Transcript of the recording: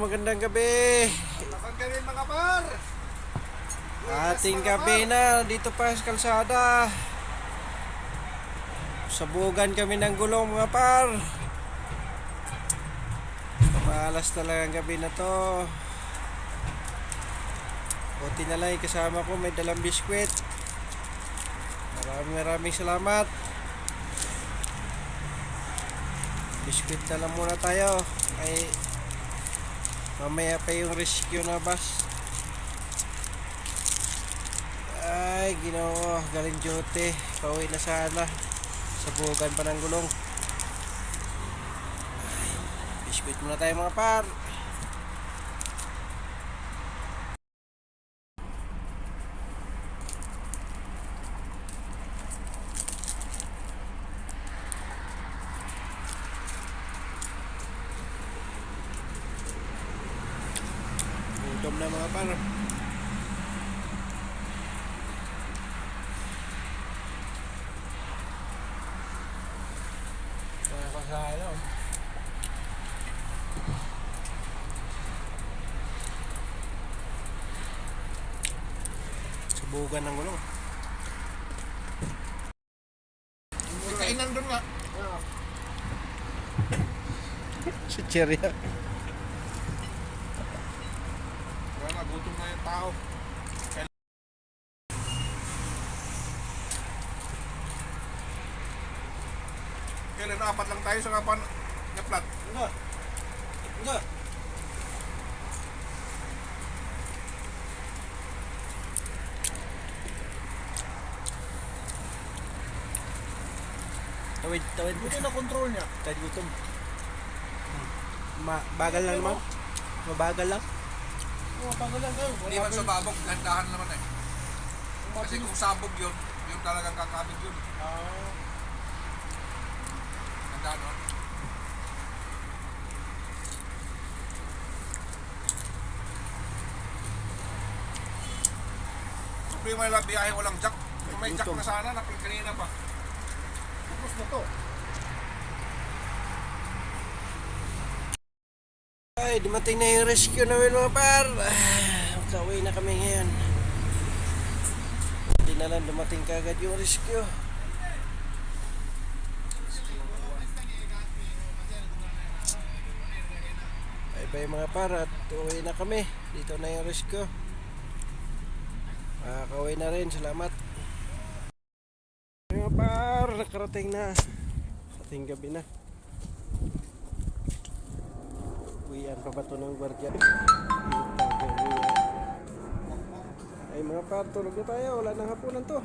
Magandang gabi. Kapag kami mga par! Ating gabi na dito pa sa kalsada. Sabugan kami ng gulong mga par. Malas talaga ang gabi na to. Buti na lang kasama ko may dalang biskwit. Maraming maraming salamat. Biskwit na lang muna tayo. Ay mamaya pa yung rescue na bus. Ay, ginoo, galing duty. Pauwi na sana. Sabugan pa ng gulong. Ay, biskuit muna tayo mga par. Gutom na mga par. Kaya ko sa ano. Subugan ng gulong. May kainan doon nga. Si Cherry. Kaya nga, gutom na yung tao. Kailan apat lang tayo sa kapan na plat. Ano? Ano? Tawid, tawid. Buti na control niya. Tawid gutom. Ma bagal lang naman. Mabagal lang. Oo, bagal lang kayo. Hindi man sumabog, gandahan naman eh. Kasi kung sabog yun, yun talagang kakabig yun. Ah, Gandahan no? Problema lang biyahe walang jack. Kung may jack na sana, kanina pa. tapos na to. Ay, dumating na yung rescue namin mga par. Ah, na kami ngayon. Hindi na lang dumating kagad yung rescue. Bye bye mga par at uwi na kami. Dito na yung rescue. Makakauwi na rin. Salamat. Mga par, nakarating na. Ating gabi na. Uwian pa ba ito ng gwardiya? Ay mga par, tulog na tayo. Wala nang hapunan to.